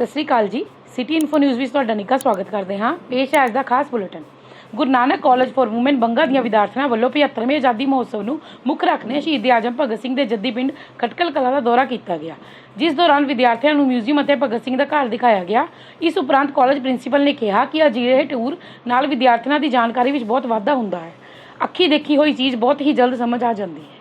ਸਤਿ ਸ੍ਰੀ ਅਕਾਲ ਜੀ। City info news ਵਿੱਚ ਤੁਹਾਡਾ ਨਿੱਘਾ ਸਵਾਗਤ ਕਰਦੇ ਹਾਂ। ਪੇਸ਼ ਹੈ ਅੱਜ ਦਾ ਖਾਸ bulletin. Guru Nanak college for women Banga ਦੀਆਂ ਵਿਦਿਆਰਥਣਾਂ ਵੱਲੋਂ 75ਵੇਂ ਆਜ਼ਾਦੀ ਮਹੋਤਸਵ ਨੂੰ ਮੁੱਖ ਰੱਖਦੇ ਸ਼ਹੀਦ ਆਜਮ ਭਗਤ ਸਿੰਘ ਦੇ ਜੱਦੀ ਪਿੰਡ ਖਟਕਲ ਕਲਾਂ ਦਾ ਦੌਰਾ ਕੀਤਾ ਗਿਆ। ਜਿਸ ਦੌਰਾਨ ਵਿਦਿਆਰਥੀਆਂ ਨੂੰ ਮਿਊਜ਼ੀਅਮ ਅਤੇ ਭਗਤ ਸਿੰਘ ਦਾ ਘਰ ਦਿਖਾਇਆ ਗਿਆ। ਇਸ ਉਪਰੰਤ ਕਾਲਜ ਪ੍ਰਿੰਸੀਪਲ ਨੇ ਕਿਹਾ ਕਿ ਅਜਿਹੇ ਟੂਰ ਨਾਲ ਵਿਦਿਆਰਥੀਆਂ ਦੀ ਜਾਣਕਾਰੀ ਵਿੱਚ ਬਹੁਤ ਵਾਧਾ ਹੁੰਦਾ ਹੈ। ਅੱਖੀ ਦੇਖੀ ਹੋਈ ਚੀਜ਼ ਬਹੁਤ ਹੀ ਜਲਦ ਸਮਝ ਆ ਜਾਂਦੀ ਹੈ।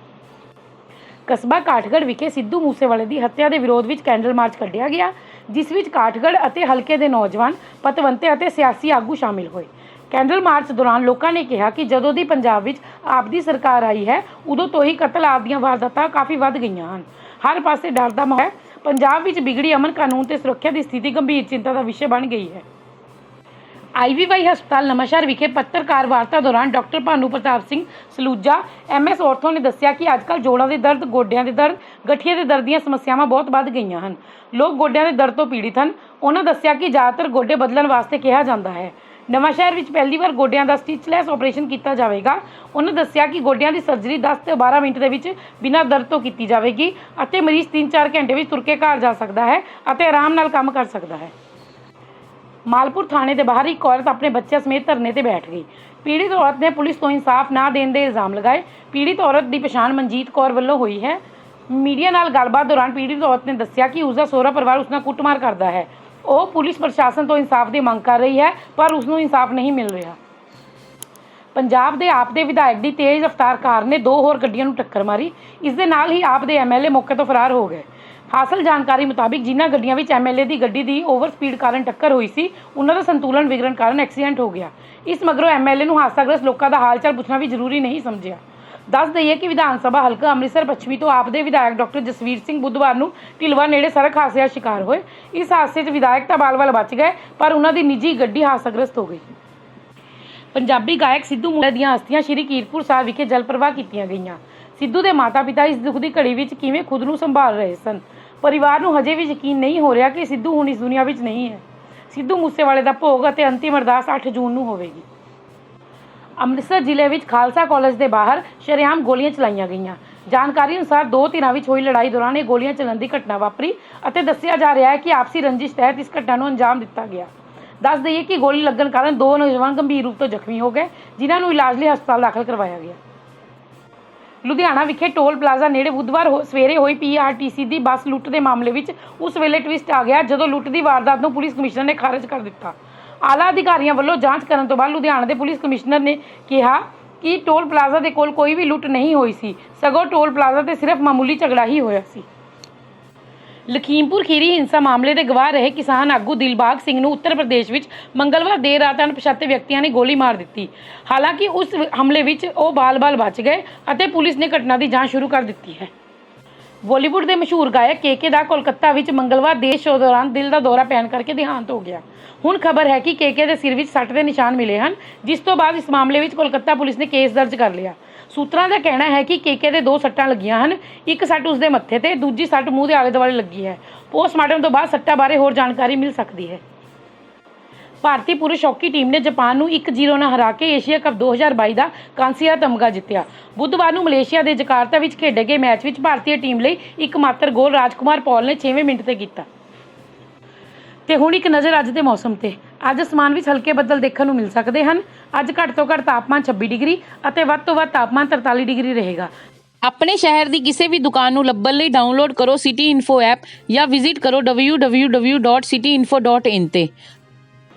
ਕਸਬਾ ਕਾਠਗੜ੍ਹ ਵਿਖੇ ਸਿੱਧੂ ਮੂਸੇਵਾਲੇ ਦੀ ਹੱਤਿਆ ਦੇ ਵਿਰੋਧ ਵਿੱਚ ਕੈਂਡਲ ਮਾਰਚ ਕੱਢਿਆ ਗਿਆ। ਜਿਸ ਵਿੱਚ ਕਾਠਗੜ੍ਹ ਅਤੇ ਹਲਕੇ ਦੇ ਨੌਜਵਾਨ, ਪਤਵੰਤੇ ਅਤੇ ਸਿਆਸੀ ਆਗੂ ਸ਼ਾਮਿਲ ਹੋਏ। ਕੈਂਡਲ ਮਾਰਚ ਦੌਰਾਨ ਲੋਕਾਂ ਨੇ ਕਿਹਾ ਕਿ ਜਦੋਂ ਦੀ ਪੰਜਾਬ ਵਿੱਚ ਆਪ ਦੀ ਸਰਕਾਰ ਆਈ ਹੈ, ਉਦੋਂ ਤੋਂ ਹੀ ਕਤਲ ਆਪ ਦੀਆਂ ਵਾਰਦਾਤਾਂ ਕਾਫੀ ਵੱਧ ਗਈਆਂ ਹਨ। ਹਰ ਪਾਸੇ ਡਰ ਦਾ ਮਾਹੌਲ ਹੈ। ਪੰਜਾਬ ਵਿੱਚ ਵਿਗੜੀ ਅਮਨ ਕਾਨੂੰਨ ਤੇ ਸੁਰੱਖਿਆ ਦੀ ਸਥਿਤੀ ਗੰਭੀਰ ਚਿੰਤਾ ਦਾ ਵਿਸ਼ੇ ਬਣ ਗਈ ਹੈ। ਆਈਵੀਵਾਈ ਹਸਪਤਾਲ ਨਵਾਂਸ਼ਹਿਰ ਵਿਖੇ ਪੱਤਰਕਾਰ ਵਾਰਤਾ ਦੌਰਾਨ doctor Bhanu Pratap Singh Saluja MS ortho ਨੇ ਦੱਸਿਆ ਕਿ ਅੱਜਕੱਲ ਜੋੜਾਂ ਦੇ ਦਰਦ, ਗੋਡਿਆਂ ਦੇ ਦਰਦ, ਗਠੀਏ ਦੇ ਦਰਦ ਦੀਆਂ ਸਮੱਸਿਆਵਾਂ ਬਹੁਤ ਵੱਧ ਗਈਆਂ ਹਨ। ਲੋਕ ਗੋਡਿਆਂ ਦੇ ਦਰਦ ਤੋਂ ਪੀੜਿਤ ਹਨ। ਉਹਨਾਂ ਦੱਸਿਆ ਕਿ ਜ਼ਿਆਦਾਤਰ ਗੋਡੇ ਬਦਲਣ ਵਾਸਤੇ ਕਿਹਾ ਜਾਂਦਾ ਹੈ। ਨਵਾਂਸ਼ਹਿਰ ਵਿੱਚ ਪਹਿਲੀ ਵਾਰ ਗੋਡਿਆਂ ਦਾ ਸਟਿਚਲੈਸ ਆਪਰੇਸ਼ਨ ਕੀਤਾ ਜਾਵੇਗਾ। ਉਹਨਾਂ ਦੱਸਿਆ ਕਿ ਗੋਡਿਆਂ ਦੀ ਸਰਜਰੀ 10 ਤੋਂ 12 ਮਿੰਟ ਦੇ ਵਿੱਚ ਬਿਨਾਂ ਦਰਦ ਤੋਂ ਕੀਤੀ ਜਾਵੇਗੀ ਅਤੇ ਮਰੀਜ਼ 3-4 ਘੰਟੇ ਵਿੱਚ ਤੁਰ ਕੇ ਘਰ ਜਾ ਸਕਦਾ ਹੈ ਅਤੇ ਆਰਾਮ ਨਾਲ ਕੰਮ ਕਰ ਸਕਦਾ ਹੈ। ਮਾਲਪੁਰ ਥਾਣੇ ਦੇ ਬਾਹਰ ਇੱਕ ਔਰਤ ਆਪਣੇ ਬੱਚਿਆਂ ਸਮੇਤ ਧਰਨੇ ਤੇ ਬੈਠ ਗਈ। ਪੀੜਿਤ ਔਰਤ ਨੇ ਪੁਲਿਸ ਤੋਂ ਇਨਸਾਫ ਨਾ ਦੇਣ ਦੇ ਇਲਜ਼ਾਮ ਲਗਾਏ। ਪੀੜਿਤ ਔਰਤ ਦੀ ਪਛਾਣ ਮਨਜੀਤ ਕੌਰ ਵੱਲੋਂ ਹੋਈ ਹੈ। ਮੀਡੀਆ ਨਾਲ ਗੱਲਬਾਤ ਦੌਰਾਨ ਪੀੜਿਤ ਔਰਤ ਨੇ ਦੱਸਿਆ ਕਿ ਉਸ ਦਾ ਸਹੁਰਾ ਪਰਿਵਾਰ ਉਸ ਨਾਲ ਕੁੱਟਮਾਰ ਕਰਦਾ ਹੈ। ਉਹ ਪੁਲਿਸ ਪ੍ਰਸ਼ਾਸਨ ਤੋਂ ਇਨਸਾਫ ਦੀ ਮੰਗ ਕਰ ਰਹੀ ਹੈ, ਪਰ ਉਸ ਨੂੰ ਇਨਸਾਫ ਨਹੀਂ ਮਿਲ ਰਿਹਾ। ਪੰਜਾਬ ਦੇ ਆਪ ਦੇ ਵਿਧਾਇਕ ਦੀ ਤੇਜ਼ ਰਫ਼ਤਾਰ ਕਾਰ ਨੇ ਦੋ ਹੋਰ ਗੱਡੀਆਂ ਨੂੰ ਟੱਕਰ ਮਾਰੀ। ਇਸ ਦੇ ਨਾਲ ਹੀ ਆਪ ਦੇ ਐਮਐਲਏ ਮੌਕੇ ਤੋਂ ਫਰਾਰ ਹੋ ਗਏ। ਹਾਸਲ ਜਾਣਕਾਰੀ ਮੁਤਾਬਿਕ ਜਿਨ੍ਹਾਂ ਗੱਡੀਆਂ ਵਿੱਚ ਐਮਐਲਏ ਦੀ ਗੱਡੀ ਦੀ ਓਵਰ ਸਪੀਡ ਕਾਰਨ ਟੱਕਰ ਹੋਈ ਸੀ, ਉਹਨਾਂ ਦਾ ਸੰਤੁਲਨ ਵਿਗੜਨ ਕਾਰਨ ਐਕਸੀਡੈਂਟ ਹੋ ਗਿਆ। ਇਸ ਮਗਰੋਂ ਐਮਐਲਏ ਨੂੰ ਹਾਦਸਾਗ੍ਰਸਤ ਲੋਕਾਂ ਦਾ ਹਾਲਚਾਲ ਪੁੱਛਣਾ ਵੀ ਜ਼ਰੂਰੀ ਨਹੀਂ ਸਮਝਿਆ। ਦੱਸ ਦਈਏ ਕਿ ਵਿਧਾਨ ਸਭਾ ਹਲਕਾ ਅੰਮ੍ਰਿਤਸਰ ਪੱਛਮੀ ਤੋਂ ਆਪ ਦੇ ਵਿਧਾਇਕ ਡਾਕਟਰ ਜਸਵੀਰ ਸਿੰਘ ਬੁੱਧਵਾਰ ਨੂੰ ਢਿਲਵਾ ਨੇੜੇ ਸੜਕ ਹਾਦਸੇ ਦਾ ਸ਼ਿਕਾਰ ਹੋਏ। ਇਸ ਹਾਦਸੇ 'ਚ ਵਿਧਾਇਕ ਤਾਂ ਬਾਲ-ਬਾਲ ਬਚ ਗਏ, ਪਰ ਉਹਨਾਂ ਦੀ ਨਿੱਜੀ ਗੱਡੀ ਹਾਦਸਾਗ੍ਰਸਤ ਹੋ ਗਈ। ਪੰਜਾਬੀ ਗਾਇਕ ਸਿੱਧੂ ਮੂਸੇ ਦੀਆਂ ਅਸਥੀਆਂ ਸ਼੍ਰੀ ਕੀਰਤਪੁਰ ਸਾਹਿਬ ਵਿਖੇ ਜਲ ਪ੍ਰਵਾਹ ਕੀਤੀਆਂ ਗਈਆਂ। ਸਿੱਧੂ ਦੇ ਮਾਤਾ-ਪਿਤਾ ਇਸ ਦੁੱਖ ਦੀ ਘੜੀ ਵਿੱਚ ਕਿਵੇਂ ਖੁਦ ਨੂੰ ਸੰਭਾਲ ਰਹੇ ਸਨ? ਪਰਿਵਾਰ ਨੂੰ ਹਜੇ ਵੀ ਯਕੀਨ ਨਹੀਂ ਹੋ ਰਿਹਾ ਕਿ ਸਿੱਧੂ ਹੁਣ ਇਸ ਦੁਨੀਆ ਵਿੱਚ ਨਹੀਂ ਹੈ। ਸਿੱਧੂ ਮੂਸੇਵਾਲੇ ਦਾ ਭੋਗ ਅਤੇ ਅੰਤਿਮ ਅਰਦਾਸ 8 ਜੂਨ ਨੂੰ ਹੋਵੇਗੀ। ਅੰਮ੍ਰਿਤਸਰ ਜ਼ਿਲ੍ਹੇ ਵਿੱਚ ਖਾਲਸਾ ਕਾਲਜ ਦੇ ਬਾਹਰ ਸ਼ਰੇਆਮ ਗੋਲੀਆਂ ਚਲਾਈਆਂ ਗਈਆਂ। ਜਾਣਕਾਰੀ ਅਨੁਸਾਰ ਦੋ ਧਿਰਾਂ ਵਿੱਚ ਹੋਈ ਲੜਾਈ ਦੌਰਾਨ ਇਹ ਗੋਲੀਆਂ ਚੱਲਣ ਦੀ ਘਟਨਾ ਵਾਪਰੀ ਅਤੇ ਦੱਸਿਆ ਜਾ ਰਿਹਾ ਹੈ ਕਿ ਆਪਸੀ ਰੰਜਿਸ਼ ਤਹਿਤ ਇਸ ਘਟਨਾ ਨੂੰ ਅੰਜਾਮ ਦਿੱਤਾ ਗਿਆ। ਦੱਸ ਦਈਏ ਕਿ ਗੋਲੀ ਲੱਗਣ ਕਾਰਨ ਦੋ ਨੌਜਵਾਨ ਗੰਭੀਰ ਰੂਪ ਤੋਂ ਜ਼ਖਮੀ ਹੋ ਗਏ, ਜਿਨ੍ਹਾਂ ਨੂੰ ਇਲਾਜ ਲਈ ਹਸਪਤਾਲ ਦਾਖਲ ਕਰਵਾਇਆ ਗਿਆ। ਲੁਧਿਆਣਾ ਵਿਖੇ ਟੋਲ ਪਲਾਜ਼ਾ ਨੇੜੇ ਬੁੱਧਵਾਰ ਹੋ- ਸਵੇਰੇ ਹੋਈ ਪੀਆਰਟੀਸੀ ਦੀ ਬੱਸ ਲੁੱਟ ਦੇ ਮਾਮਲੇ ਵਿੱਚ ਉਸ ਵੇਲੇ ਟਵਿਸਟ ਆ ਗਿਆ ਜਦੋਂ ਲੁੱਟ ਦੀ ਵਾਰਦਾਤ ਨੂੰ ਪੁਲਿਸ ਕਮਿਸ਼ਨਰ ਨੇ ਖਾਰਜ ਕਰ ਦਿੱਤਾ। ਆਲਾ ਅਧਿਕਾਰੀਆਂ ਵੱਲੋਂ ਜਾਂਚ ਕਰਨ ਤੋਂ ਬਾਅਦ ਲੁਧਿਆਣਾ ਦੇ ਪੁਲਿਸ ਕਮਿਸ਼ਨਰ ਨੇ ਕਿਹਾ ਕਿ ਟੋਲ ਪਲਾਜ਼ਾ ਦੇ ਕੋਲ ਕੋਈ ਵੀ ਲੁੱਟ ਨਹੀਂ ਹੋਈ ਸੀ। ਸਗੋਂ ਟੋਲ ਪਲਾਜ਼ਾ ਤੇ ਸਿਰਫ ਮਾਮੂਲੀ ਝਗੜਾ ਹੀ ਹੋਇਆ ਸੀ। ਲਖੀਮਪੁਰ ਖੀਰੀ ਹਿੰਸਾ ਮਾਮਲੇ ਦੇ ਗਵਾਹ ਰਹੇ ਕਿਸਾਨ ਆਗੂ ਦਿਲਬਾਗ ਸਿੰਘ ਨੂੰ ਉੱਤਰ ਪ੍ਰਦੇਸ਼ ਵਿੱਚ ਮੰਗਲਵਾਰ ਦੇਰ ਰਾਤ ਅਣਪਛਾਤੇ ਵਿਅਕਤੀਆਂ ਨੇ ਗੋਲੀ ਮਾਰ ਦਿੱਤੀ। ਹਾਲਾਂਕਿ ਉਸ ਹਮਲੇ ਵਿੱਚ ਉਹ ਬਾਲ-ਬਾਲ ਬਚ ਗਏ ਅਤੇ ਪੁਲਿਸ ਨੇ ਘਟਨਾ ਦੀ ਜਾਂਚ ਸ਼ੁਰੂ ਕਰ ਦਿੱਤੀ ਹੈ। ਬਾਲੀਵੁੱਡ ਦੇ ਮਸ਼ਹੂਰ ਗਾਇਕ ਕੇਕੇ ਦਾ ਕੋਲਕਾਤਾ ਵਿੱਚ ਮੰਗਲਵਾਰ ਦੇਸ਼ ਸ਼ੋਅ ਦੌਰਾਨ ਦਿਲ ਦਾ ਦੌਰਾ ਪੈਣ ਕਰਕੇ ਦੇਹਾਂਤ ਹੋ ਗਿਆ। ਹੁਣ ਖਬਰ ਹੈ ਕਿ ਕੇਕੇ ਦੇ ਸਿਰ ਵਿੱਚ ਸੱਟ ਦੇ ਨਿਸ਼ਾਨ ਮਿਲੇ ਹਨ, ਜਿਸ ਤੋਂ ਬਾਅਦ ਇਸ ਮਾਮਲੇ ਵਿੱਚ ਕੋਲਕਾਤਾ ਪੁਲਿਸ ਨੇ ਕੇਸ ਦਰਜ ਕਰ ਲਿਆ। ਸੂਤਰਾਂ ਦਾ ਕਹਿਣਾ ਹੈ ਕਿ ਕੇਕੇ ਦੇ ਦੋ ਸੱਟਾਂ ਲੱਗੀਆਂ ਹਨ, ਇੱਕ ਸੱਟ ਉਸਦੇ ਮੱਥੇ ਤੇ, ਦੂਜੀ ਸੱਟ ਮੂੰਹ ਦੇ ਆਲੇ ਦੁਆਲੇ ਲੱਗੀ ਹੈ। ਪੋਸਟਮਾਰਟਮ ਤੋਂ ਬਾਅਦ ਸੱਟਾਂ ਬਾਰੇ ਹੋਰ ਜਾਣਕਾਰੀ ਮਿਲ ਸਕਦੀ ਹੈ। ਭਾਰਤੀ ਪੁਰਸ਼ ਹਾਕੀ ਟੀਮ ਨੇ ਜਾਪਾਨ ਨੂੰ 1-0 ਨਾਲ ਹਰਾ ਕੇ ਏਸ਼ੀਆ ਕੱਪ 2022 ਦਾ ਕਾਂਸੀਆ ਤਮਗਾ ਜਿੱਤਿਆ। ਬੁੱਧਵਾਰ ਨੂੰ ਮਲੇਸ਼ੀਆ ਦੇ ਜਕਾਰਤਾ ਵਿੱਚ ਖੇਡੇ ਗਏ ਮੈਚ ਵਿੱਚ ਭਾਰਤੀ ਟੀਮ ਲਈ ਇੱਕਮਾਤਰ ਗੋਲ ਰਾਜਕੁਮਾਰ ਪੌਲ ਨੇ 6ਵੇਂ ਮਿੰਟ ਤੇ ਕੀਤਾ। ਤੇ ਹੁਣ ਇੱਕ ਨਜ਼ਰ ਅੱਜ ਦੇ ਮੌਸਮ ਤੇ। ਅੱਜ ਅਸਮਾਨ ਵਿੱਚ ਹਲਕੇ ਬੱਦਲ ਦੇਖਣ ਨੂੰ ਮਿਲ ਸਕਦੇ ਹਨ। ਅੱਜ ਘੱਟ ਤੋਂ ਘੱਟ ਤਾਪਮਾਨ 26 ਡਿਗਰੀ ਅਤੇ ਵੱਧ ਤੋਂ ਵੱਧ ਤਾਪਮਾਨ 43 ਡਿਗਰੀ ਰਹੇਗਾ। ਆਪਣੇ ਸ਼ਹਿਰ ਦੀ ਕਿਸੇ ਵੀ ਦੁਕਾਨ ਨੂੰ ਲੱਭਣ ਲਈ ਡਾਊਨਲੋਡ ਕਰੋ ਸਿਟੀ ਇਨਫੋ ਐਪ ਜਾਂ ਵਿਜ਼ਿਟ ਕਰੋ www.cityinfo.in ਤੇ।